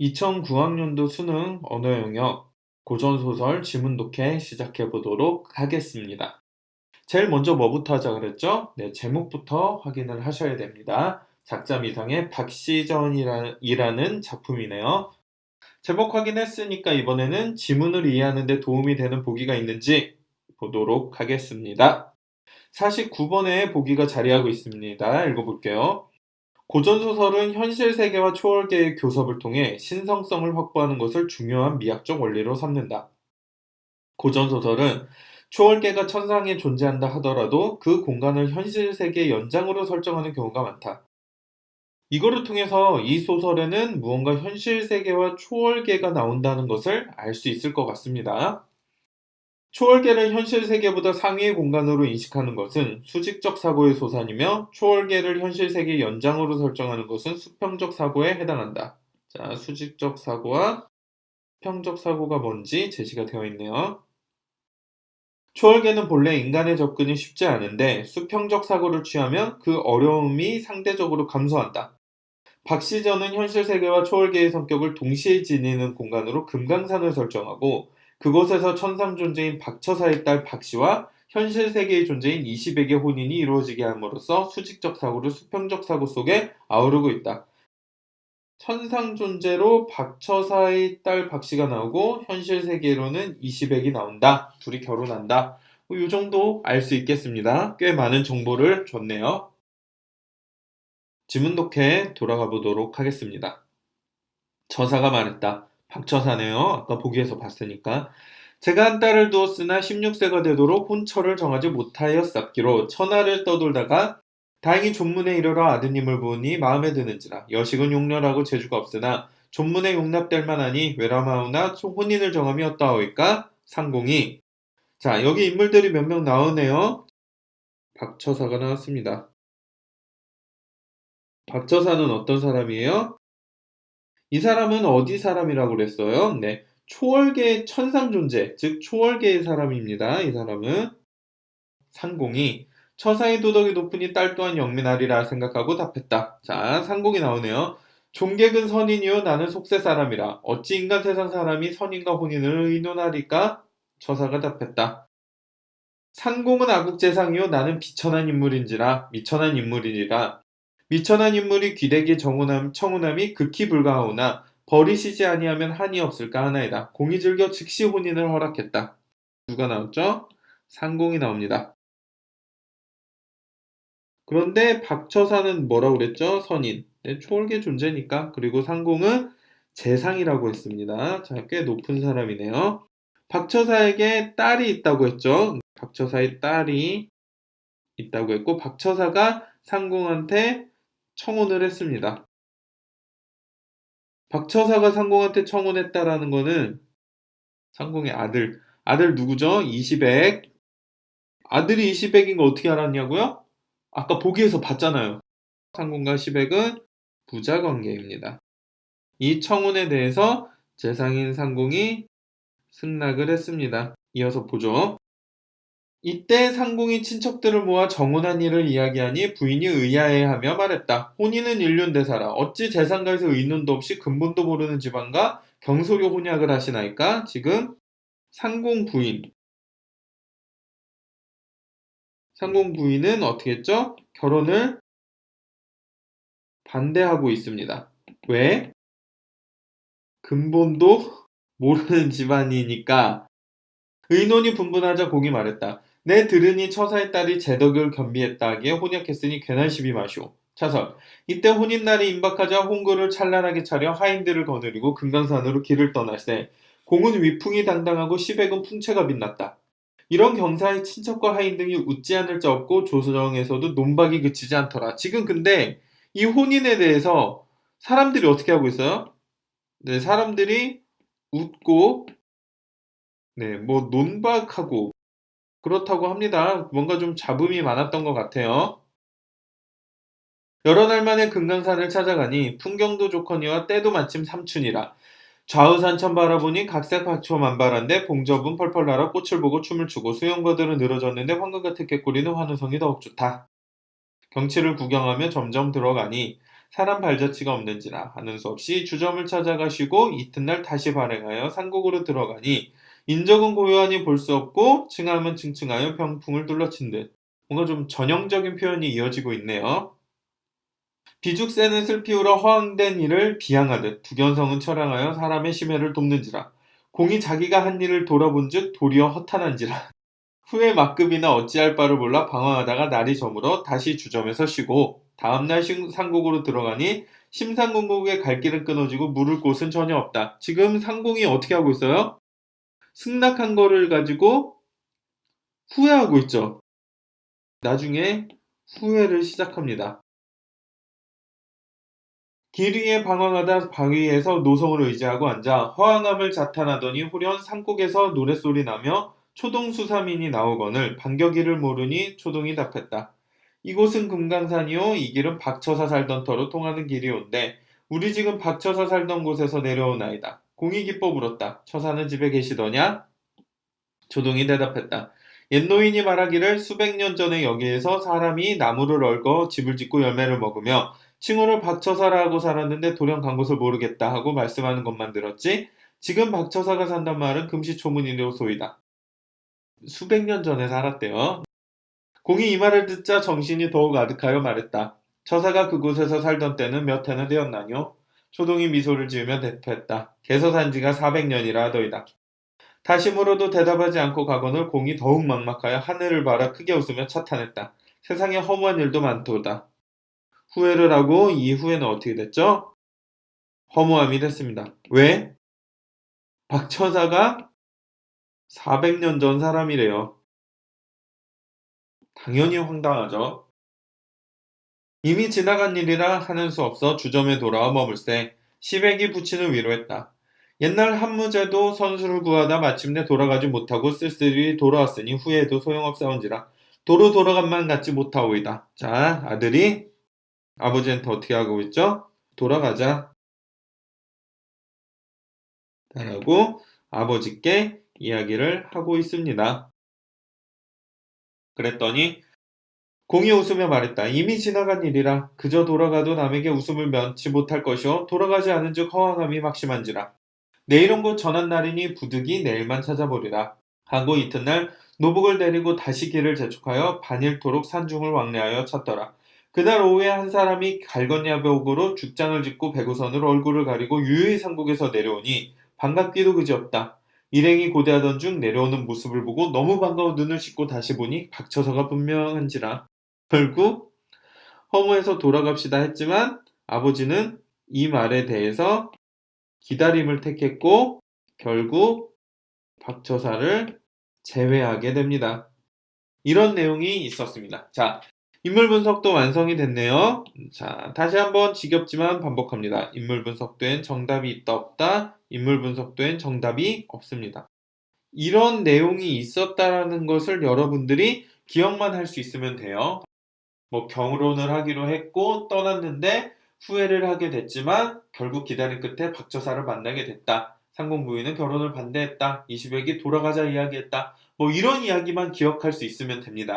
2009학년도 수능 언어 영역 고전소설 지문 독해 시작해 보도록 하겠습니다. 제일 먼저 뭐부터 하자 그랬죠? 네, 제목부터 확인을 하셔야 됩니다. 작자 미상의 박시전이라는 작품이네요. 제목 확인했으니까 이번에는 지문을 이해하는 데 도움이 되는 보기가 있는지 보도록 하겠습니다. 49번에 보기가 자리하고 있습니다. 읽어볼게요. 고전소설은 현실 세계와 초월계의 교섭을 통해 신성성을 확보하는 것을 중요한 미학적 원리로 삼는다. 고전소설은 초월계가 천상에 존재한다 하더라도 그 공간을 현실 세계의 연장으로 설정하는 경우가 많다. 이거를 통해서 이 소설에는 무언가 현실 세계와 초월계가 나온다는 것을 알 수 있을 것 같습니다. 초월계를 현실 세계보다 상위의 공간으로 인식하는 것은 수직적 사고의 소산이며 초월계를 현실 세계의 연장으로 설정하는 것은 수평적 사고에 해당한다. 자, 수직적 사고와 수평적 사고가 뭔지 제시가 되어 있네요. 초월계는 본래 인간의 접근이 쉽지 않은데 수평적 사고를 취하면 그 어려움이 상대적으로 감소한다. 박시전은 현실 세계와 초월계의 성격을 동시에 지니는 공간으로 금강산을 설정하고 그곳에서 천상 존재인 박처사의 딸 박씨와 현실 세계의 존재인 이시백의 혼인이 이루어지게 함으로써 수직적 사고를 수평적 사고 속에 아우르고 있다. 천상 존재로 박처사의 딸 박씨가 나오고 현실 세계로는 이시백이 나온다. 둘이 결혼한다. 뭐 이 정도 알 수 있겠습니다. 꽤 많은 정보를 줬네요. 지문 독해 돌아가 보도록 하겠습니다. 저사가 말했다. 박처사네요. 아까 보기에서 봤으니까. 제가 한 딸을 두었으나 16세가 되도록 혼처를 정하지 못하였었기로 천하를 떠돌다가 다행히 존문에 이르러 아드님을 보니 마음에 드는지라 여식은 용렬하고 재주가 없으나 존문에 용납될 만하니 외람하오나 혼인을 정함이 어떠하오이까 상공이 자 여기 인물들이 몇 명 나오네요 박처사가 나왔습니다 박처사는 어떤 사람이에요? 이 사람은 어디 사람이라고 그랬어요? 네. 초월계의 천상 존재, 즉 초월계의 사람입니다. 이 사람은 상공이 처사의 도덕이 높으니 딸 또한 영민하리라 생각하고 답했다. 자, 상공이 나오네요. 종객은 선인이요 나는 속세 사람이라 어찌 인간 세상 사람이 선인과 혼인을 의논하리까? 처사가 답했다. 상공은 아국재상이요 나는 비천한 인물인지라 미천한 인물이니라 미천한 인물이 귀대기 정운함, 청운함이 극히 불가하오나 버리시지 아니하면 한이 없을까 하나이다. 공이 즐겨 즉시 혼인을 허락했다. 누가 나왔죠? 상공이 나옵니다. 그런데 박처사는 뭐라고 그랬죠? 선인. 네, 초월계 존재니까. 그리고 상공은 재상이라고 했습니다. 자, 꽤 높은 사람이네요. 박처사에게 딸이 있다고 했죠. 박처사의 딸이 있다고 했고, 박처사가 상공한테 청혼을 했습니다. 박처사가 상공한테 청혼했다라는 거는 상공의 아들, 아들 누구죠? 이시백. 아들이 이시백인 거 어떻게 알았냐고요? 아까 보기에서 봤잖아요. 상공과 시백은 부자 관계입니다. 이 청혼에 대해서 재상인 상공이 승낙을 했습니다. 이어서 보죠. 이때 상공이 친척들을 모아 정혼한 일을 이야기하니 부인이 의아해하며 말했다. 혼인은 일륜대사라. 어찌 재산가에서 의논도 없이 근본도 모르는 집안과 경소료 혼약을 하시나이까? 지금 상공 부인. 상공 부인은 어떻게 했죠? 결혼을 반대하고 있습니다. 왜? 근본도 모르는 집안이니까 의논이 분분하자 공이 말했다. 내 들으니 처사의 딸이 제덕을 겸비했다 하기에 혼약했으니 괜한 시비 마시오. 차설. 이때 혼인날이 임박하자 홍구를 찬란하게 차려 하인들을 거느리고 금강산으로 길을 떠날세. 공은 위풍이 당당하고 시백은 풍채가 빛났다. 이런 경사의 친척과 하인 등이 웃지 않을 자 없고 조서정에서도 논박이 그치지 않더라. 지금 근데 이 혼인에 대해서 사람들이 어떻게 하고 있어요? 네, 사람들이 웃고 네, 뭐 논박하고 그렇다고 합니다. 뭔가 좀 잡음이 많았던 것 같아요. 여러 날 만에 금강산을 찾아가니 풍경도 좋거니와 때도 마침 삼춘이라 좌우 산천 바라보니 각색 박초 만발한데 봉접은 펄펄 날아 꽃을 보고 춤을 추고 수영과들은 늘어졌는데 황금 같은 꾀꼬리는 환우성이 더욱 좋다. 경치를 구경하며 점점 들어가니 사람 발자취가 없는지라 하는 수 없이 주점을 찾아가시고 이튿날 다시 발행하여 상국으로 들어가니 인적은 고요하니 볼 수 없고 층암은 층층하여 병풍을 둘러친 듯 뭔가 좀 전형적인 표현이 이어지고 있네요. 비죽새는 슬피 울어 허황된 일을 비양하듯 두견성은 철량하여 사람의 심해를 돕는지라 공이 자기가 한 일을 돌아본즉 도리어 허탄한지라 후에 막급이나 어찌할 바를 몰라 방황하다가 날이 저물어 다시 주점에서 쉬고 다음날 신- 상국으로 들어가니 심상궁국의 갈 길은 끊어지고 물을 곳은 전혀 없다. 지금 상공이 어떻게 하고 있어요? 승낙한 거를 가지고 후회하고 있죠. 나중에 후회를 시작합니다. 길 위에 방황하다 바위에서 노성을 의지하고 앉아 허황함을 자탄하더니 후련 산곡에서 노랫소리 나며 초동 수사민이 나오거늘 반격이를 모르니 초동이 답했다. 이곳은 금강산이요 이 길은 박처사 살던 터로 통하는 길이온데 우리 지금 박처사 살던 곳에서 내려온 아이다. 공이 기뻐 물었다. 처사는 집에 계시더냐? 조동이 대답했다. 옛 노인이 말하기를 수백 년 전에 여기에서 사람이 나무를 얽어 집을 짓고 열매를 먹으며 칭호를 박처사라 하고 살았는데 돌연 간 곳을 모르겠다 하고 말씀하는 것만 들었지 지금 박처사가 산단 말은 금시초문이로소이다. 수백 년 전에 살았대요. 공이 이 말을 듣자 정신이 더욱 아득하여 말했다. 처사가 그곳에서 살던 때는 몇 해나 되었나뇨? 초동이 미소를 지으며 대표했다. 개서 산 지가 400년이라 하더이다. 물어도 대답하지 않고 가거늘 공이 더욱 막막하여 하늘을 바라 크게 웃으며 차탄했다. 세상에 허무한 일도 많도다. 후회를 하고 이 후회는 어떻게 됐죠? 허무함이 됐습니다. 왜? 박처사가 400년 전 사람이래요. 당연히 황당하죠. 이미 지나간 일이라 하는 수 없어 주점에 돌아와 머물세 시백이 부친을 위로했다. 옛날 한무제도 선수를 구하다 마침내 돌아가지 못하고 쓸쓸히 돌아왔으니 후회해도 소용없사온지라 도로 돌아간만 갖지 못하오이다. 자, 아들이 아버지한테 어떻게 하고 있죠? 돌아가자. 라고 아버지께 이야기를 하고 있습니다. 그랬더니 공이 웃으며 말했다. 이미 지나간 일이라 그저 돌아가도 남에게 웃음을 면치 못할 것이오 돌아가지 않은 즉 허황함이 막심한지라. 내일은 곧 전한 날이니 부득이 내일만 찾아보리라. 하고 이튿날 노복을 데리고 다시 길을 재촉하여 반일토록 산중을 왕래하여 찾더라. 그날 오후에 한 사람이 갈건야벽으로 죽장을 짓고 배구선으로 얼굴을 가리고 유유히 상국에서 내려오니 반갑기도 그지없다. 일행이 고대하던 중 내려오는 모습을 보고 너무 반가워 눈을 씻고 다시 보니 박처서가 분명한지라. 결국 허무해서 돌아갑시다 했지만 아버지는 이 말에 대해서 기다림을 택했고 결국 박처사를 제외하게 됩니다. 이런 내용이 있었습니다. 자, 인물 분석도 완성이 됐네요. 자, 다시 한번 지겹지만 반복합니다. 인물 분석된 정답이 있다 없다. 인물 분석된 정답이 없습니다. 이런 내용이 있었다라는 것을 여러분들이 기억만 할 수 있으면 돼요. 뭐 경론을 하기로 했고 떠났는데 후회를 하게 됐지만 결국 기다린 끝에 박처사를 만나게 됐다. 상공 부인은 결혼을 반대했다. 이시백이 돌아가자 이야기했다. 뭐 이런 이야기만 기억할 수 있으면 됩니다.